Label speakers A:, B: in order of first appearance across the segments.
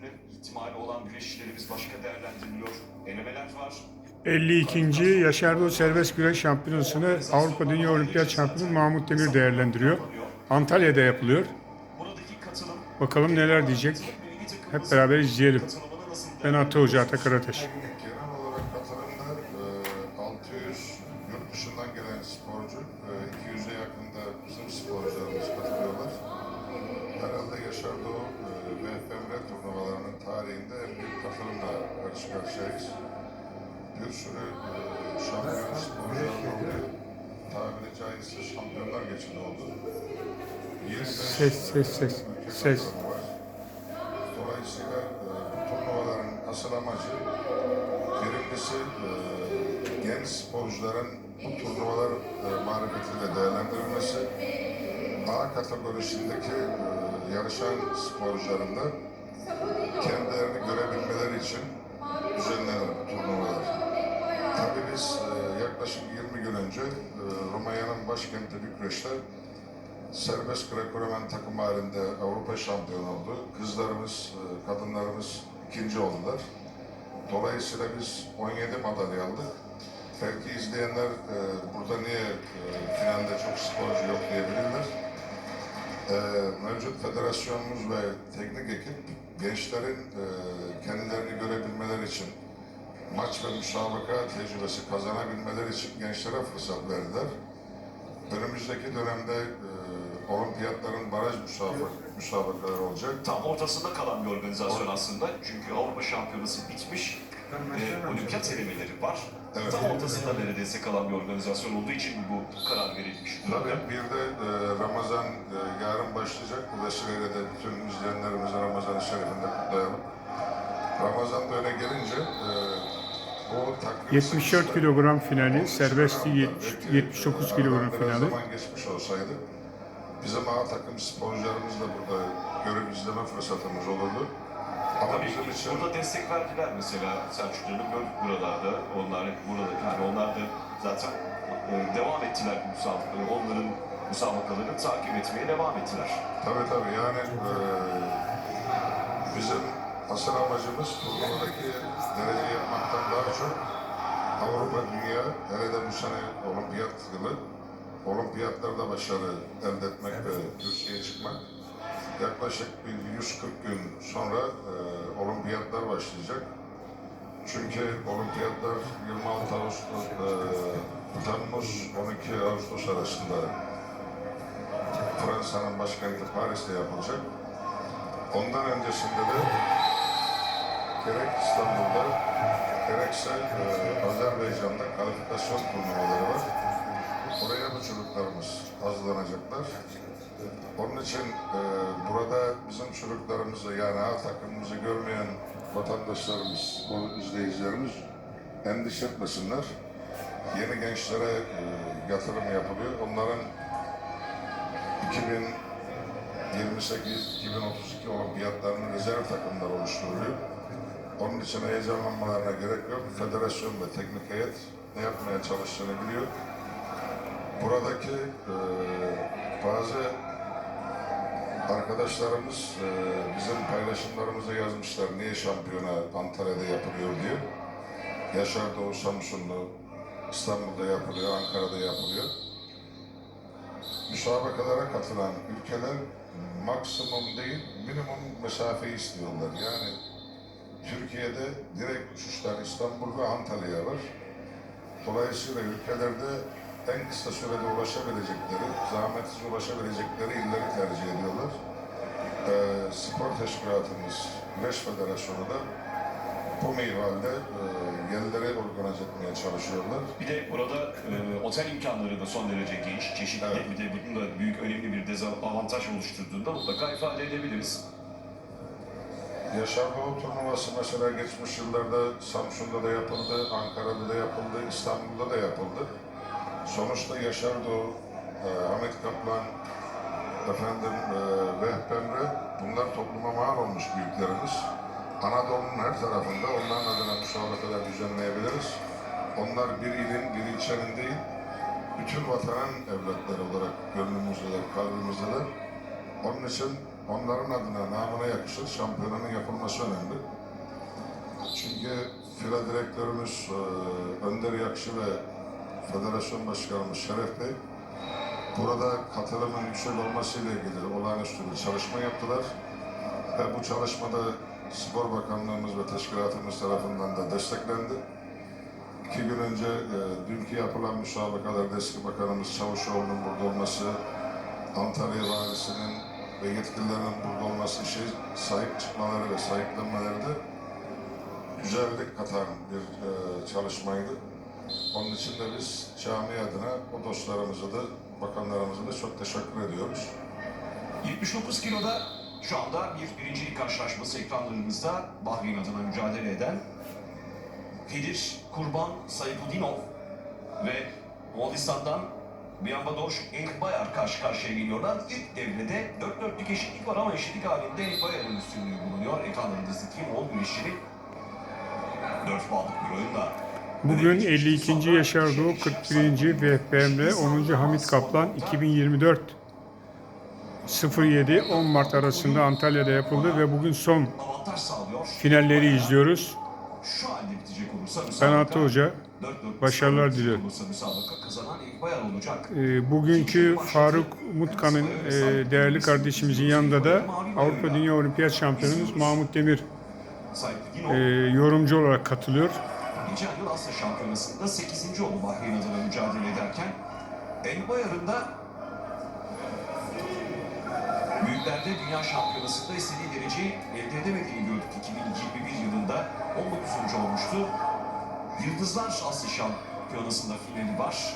A: ölümüne ihtimali olan güreşçilerimiz başka değerlendiriliyor. Denemeler var.
B: 52. Yaşar Doğu Serbest Güreş Şampiyonası'nı Avrupa Dünya Olimpiyat Şampiyonu Mahmut Demir değerlendiriyor. Antalya'da yapılıyor.
A: Buradaki katılım
B: Bakalım neler diyecek. Hep beraber izleyelim. Ben Atı Hoca Atakar Ateş.
C: Genel olarak katılımda e, 600 yurt dışından gelen sporcu, e, 200'e yakında bizim sporcularımız karşıyayız. Bir sürü e, şampiyon sporcular oldu. Tabiri caizse şampiyonlar geçidi oldu.
B: Ses, ses, ses, ses.
C: Dolayısıyla e, bu turnuvaların asıl amacı birincisi e, genç sporcuların bu turnuvalar e, marifetiyle değerlendirilmesi, A kategorisindeki e, yarışan sporcuların da kendilerini Başkenti Bükreş'te serbest Greco-Roman takım halinde Avrupa şampiyonu oldu. Kızlarımız, e, kadınlarımız ikinci oldular. Dolayısıyla biz 17 madalya aldık. Belki izleyenler e, burada niye e, finalde çok sporcu yok diyebilirler. E, mevcut federasyonumuz ve teknik ekip gençlerin e, kendilerini görebilmeleri için maç ve müsabaka tecrübesi kazanabilmeleri için gençlere fırsat verdiler. Önümüzdeki dönemde e, olimpiyatların baraj müsabak müsabakaları olacak.
A: Tam ortasında kalan bir organizasyon aslında. Çünkü Avrupa Şampiyonası bitmiş ve olimpiyat elemeleri var.
C: Evet.
A: Tam ortasında neredeyse kalan bir organizasyon olduğu için bu karar verilmiş.
C: Tabii bir de e, Ramazan e, yarın başlayacak. Bu vesileyle de bütün izleyenlerimize Ramazan-ı Şerif'inde kutlayalım. Ramazan öne gelince e,
B: 74
C: sekizde-
B: kilogram finali,
C: 13
B: serbesti
C: Aralık'ta
B: 70
C: belki,
B: 79
C: e,
B: kilogram finali.
C: zaman geçmiş olsaydı bizim A takım sporcularımız da burada görüp izleme fırsatımız olurdu. Ama
A: Tabii
C: bizim için
A: burada destek verdiler mesela Selçuklu'nun gördük buralarda. Onlar burada yani onlar da zaten e, devam ettiler bu müsabakaları. Onların müsabakalarını takip etmeye devam ettiler.
C: Tabii tabii yani eee bizim asıl amacımız turnuvadaki derece yapmaktan daha çok Avrupa, Dünya, hele de bu sene olimpiyat yılı, olimpiyatlarda başarı elde etmek ve kürsüye çıkmak. Yaklaşık bir 140 gün sonra eee olimpiyatlar başlayacak. Çünkü olimpiyatlar 26 Ağustos, eee Temmuz 12 Ağustos arasında Fransa'nın başkenti Paris'te yapılacak. Ondan öncesinde de gerek İstanbul'da gerekse e, Azerbaycan'da kalifikasyon turnuvaları var. Oraya bu çocuklarımız hazırlanacaklar. Onun için e, burada bizim çocuklarımızı yani A takımımızı görmeyen vatandaşlarımız, o izleyicilerimiz endişe etmesinler. Yeni gençlere e, yatırım yapılıyor. Onların 2028-2032 olimpiyatlarının rezerv takımları oluşturuluyor. Onun için heyecanlanmalarına gerek yok. Federasyon ve teknik heyet ne yapmaya çalıştığını biliyor. Buradaki e, bazı arkadaşlarımız e, bizim paylaşımlarımıza yazmışlar niye şampiyona Antalya'da yapılıyor diye. Yaşar Doğu Samsunlu İstanbul'da yapılıyor, Ankara'da yapılıyor müsabakalara katılan ülkeler maksimum değil, minimum mesafeyi istiyorlar. Yani Türkiye'de direkt uçuşlar İstanbul ve Antalya'ya var. Dolayısıyla ülkelerde en kısa sürede ulaşabilecekleri, zahmetsiz ulaşabilecekleri illeri tercih ediyorlar. Ee, spor teşkilatımız, Güreş Federasyonu da bu minvalde e, yerleri organize etmeye çalışıyorlar.
A: Bir de burada e, otel imkanları da son derece geniş, çeşitli.
C: Evet.
A: Bir de bunun da büyük önemli bir dezavantaj oluşturduğunda mutlaka ifade edebiliriz.
C: Yaşar Doğu turnuvası mesela geçmiş yıllarda Samsun'da da yapıldı, Ankara'da da yapıldı, İstanbul'da da yapıldı. Sonuçta Yaşar Doğu, e, Ahmet Kaplan, efendim e, Emre, bunlar topluma mal olmuş büyüklerimiz. Anadolu'nun her tarafında onların adına müsabakalar düzenleyebiliriz. Onlar bir ilin, bir ilçenin değil, bütün vatanın evlatları olarak gönlümüzdeler, kalbimizdeler. Onun için onların adına namına yakışır şampiyonanın yapılması önemli. Çünkü FİRA direktörümüz e, Önder Yakşı ve Federasyon Başkanımız Şeref Bey burada katılımın yüksek olmasıyla ilgili olağanüstü bir çalışma yaptılar. Ve bu çalışmada Spor Bakanlığımız ve Teşkilatımız tarafından da desteklendi. İki gün önce e, dünkü yapılan müsabakalarda eski bakanımız Çavuşoğlu'nun burada olması, Antalya Valisi'nin ve yetkililerinin burada olması şey sahip çıkmaları ve sahiplenmeleri de güzellik katan bir e, çalışmaydı. Onun için de biz cami adına o dostlarımıza da bakanlarımıza da çok teşekkür ediyoruz.
A: 79 kiloda şu anda bir birincilik karşılaşması ekranlarımızda Bahreyn adına mücadele eden Kadir Kurban Sayfudinov ve Moğolistan'dan Biyanbadoş Enkbayar karşı karşıya geliyorlar. İlk devrede 4-4'lük eşitlik var ama eşitlik halinde Enkbayar'ın üstünlüğü bulunuyor. Ekranlarınızdaki Moğol güreşçileri 4 puanlık bir oyunda.
B: Bugün 52. Yaşar Doğu 41. VFBM'de 10. Hamit Kaplan 2024 07-10 Mart arasında Antalya'da yapıldı ve bugün son finalleri izliyoruz. Ben Atı Hoca
A: 4-4
B: başarılar diliyorum. E, bugünkü Faruk Mutkan'ın e, değerli kardeşimizin yanında da Avrupa Dünya Olimpiyat Şampiyonumuz Mahmut Demir e, yorumcu olarak katılıyor.
A: Geçen yıl Asya Şampiyonası'nda 8. oldu Bahreyn adına mücadele ederken. Elbayar'ın da Büyüklerde Dünya Şampiyonası'nda istediği dereceyi elde edemediğini gördük 2021 yılında. 19. olmuştu. Yıldızlar Asya Şampiyonası'nda finali var.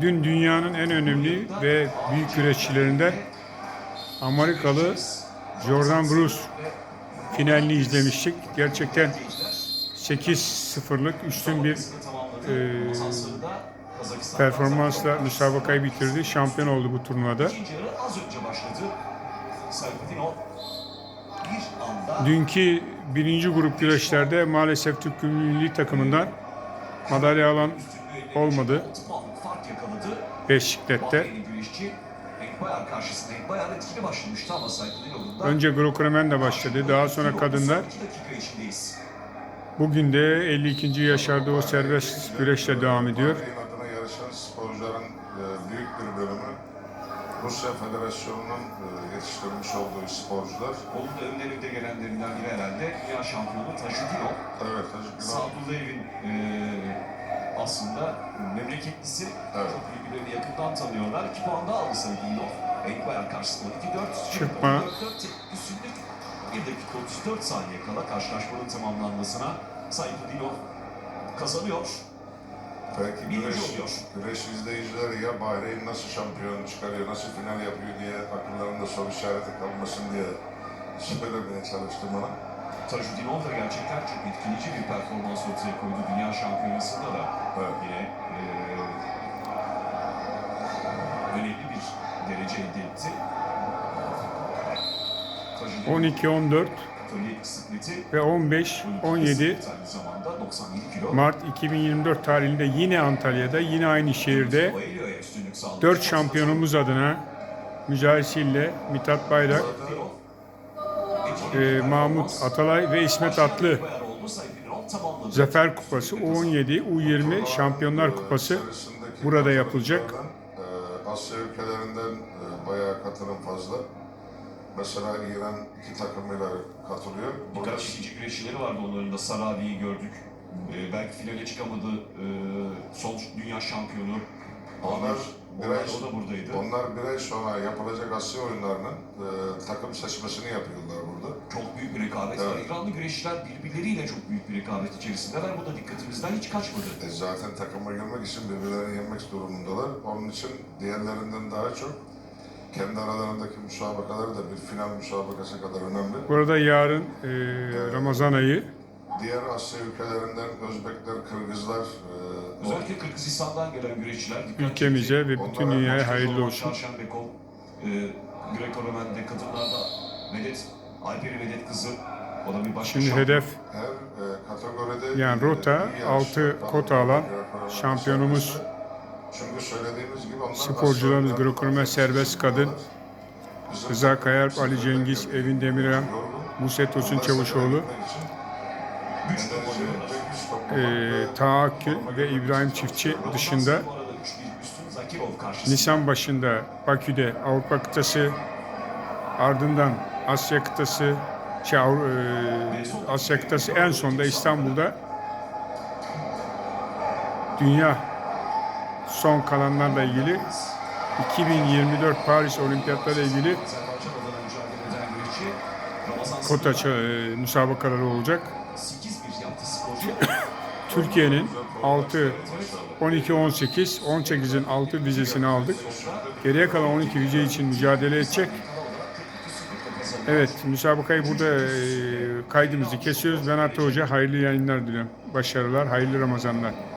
B: Dün dünyanın en önemli ve büyük güreşçilerinden Amerikalı Jordan Bruce finalini izlemiştik. Gerçekten 8-0'lık üstün bir e, performansla müsabakayı bitirdi. Şampiyon oldu bu turnuvada. Dünkü birinci grup güreşlerde maalesef Türk milli takımından madalya alan olmadı.
A: 5 şiklette.
B: Önce Grokremen de başladı. Daha sonra kadınlar. Bugün de 52. yaşarda o serbest güreşle devam ediyor.
C: E, büyük bir bölümü Rusya Federasyonu'nun e, yetiştirilmiş olduğu sporcular.
A: Onun da önlerinde gelenlerinden biri herhalde dünya şampiyonu Taşutilov.
C: Evet Taşutilov. Günal.
A: Sadullayev'in eee aslında memleketlisi.
C: Evet.
A: Çok birbirlerini yakından tanıyorlar. 2 puan daha aldı Sadullayov. Ekbayar karşısında 2-4.
B: Çıkma.
A: 4-4 üstünlük. 1 dakika 34 saniye kala karşılaşmanın tamamlanmasına Sayfudinov kazanıyor.
C: Belki güreş, güreş izleyicileri ya Bahreyn nasıl şampiyon çıkarıyor, nasıl final yapıyor diye akıllarında soru işareti kalmasın diye söylemeye çalıştım ona.
A: Tajudinov da gerçekten çok etkileyici bir performans ortaya koydu Dünya Şampiyonası'nda da.
C: Evet.
A: Yine eee önemli bir derece elde etti. Tajudinov
B: 12-14
A: Atölye kısmeti
B: ve 15-17
A: aynı zamanda 97 kilo.
B: Mart 2024 tarihinde yine Antalya'da yine aynı şehirde
A: Oelio'ya üstünlük sağladı.
B: 4 şampiyonumuz adına mücadelesiyle Mithat Bayrak, e, Mahmut Atalay ve İsmet Atlı Zafer Kupası U17, U20 Şampiyonlar Kupası burada yapılacak.
C: katılımcılardan, e, Asya ülkelerinden e, bayağı katılım fazla. Mesela İran iki takımıyla katılıyor. Burada
A: Birkaç çekici güreşçileri vardı onların da. Sarabi'yi gördük. Ee, belki finale çıkamadı. Ee, son dünya şampiyonu.
C: Onlar
A: Onlar,
C: biraz-
A: o da buradaydı.
C: onlar bir ay sonra yapılacak Asya oyunlarının e, takım seçmesini yapıyorlar burada.
A: Çok büyük bir rekabet var.
C: Evet.
A: İranlı güreşçiler birbirleriyle çok büyük bir rekabet içerisindeler. Bu da dikkatimizden hiç kaçmadı.
C: E, zaten takıma girmek için birbirlerini yenmek durumundalar. Onun için diğerlerinden daha çok kendi aralarındaki müsabakaları da bir final müsabakası kadar önemli.
B: Burada yarın e, Ramazan ayı
C: Diğer Asya ülkelerinden Özbekler, Kırgızlar, e,
A: Özellikle Kırgızistan'dan gelen güreşçiler
B: ülkemize ve bütün dünyaya hayırlı olsun.
A: Çarşambekov, e, Greco-Romen'de kadınlarda Vedet, Alperi Vedet kızı. O da bir başka
B: Şimdi
A: şampiyon.
B: hedef
C: her e, kategoride
B: Yani
C: e,
B: rota, altı
C: yapan
B: kota alan şampiyonumuz
C: serbestte. Çünkü söylediğimiz gibi onlar
B: sporcularımız Greco-Romen serbest kadın. Rıza Kayalp, Ali Cengiz, Evin Demirel, Muset Tosun Çavuşoğlu. E, Taha Akgül ve İbrahim Çiftçi dışında
A: Bu arada 3-1 üstün Zakirov karşısında.
B: Nisan başında Bakü'de Avrupa kıtası, ardından Asya kıtası, şey, e, Asya kıtası en sonda İstanbul'da dünya son kalanlarla ilgili 2024 Paris Olimpiyatları ile ilgili kota ça- e, müsabakaları olacak.
A: 8-1 yaptı sporcu.
B: Türkiye'nin 6, 12, 18, 18'in 6 vizesini aldık. Geriye kalan 12 vize için mücadele edecek. Evet, müsabakayı burada e, kaydımızı kesiyoruz. Ben Hatta Hoca hayırlı yayınlar diliyorum. Başarılar, hayırlı Ramazanlar.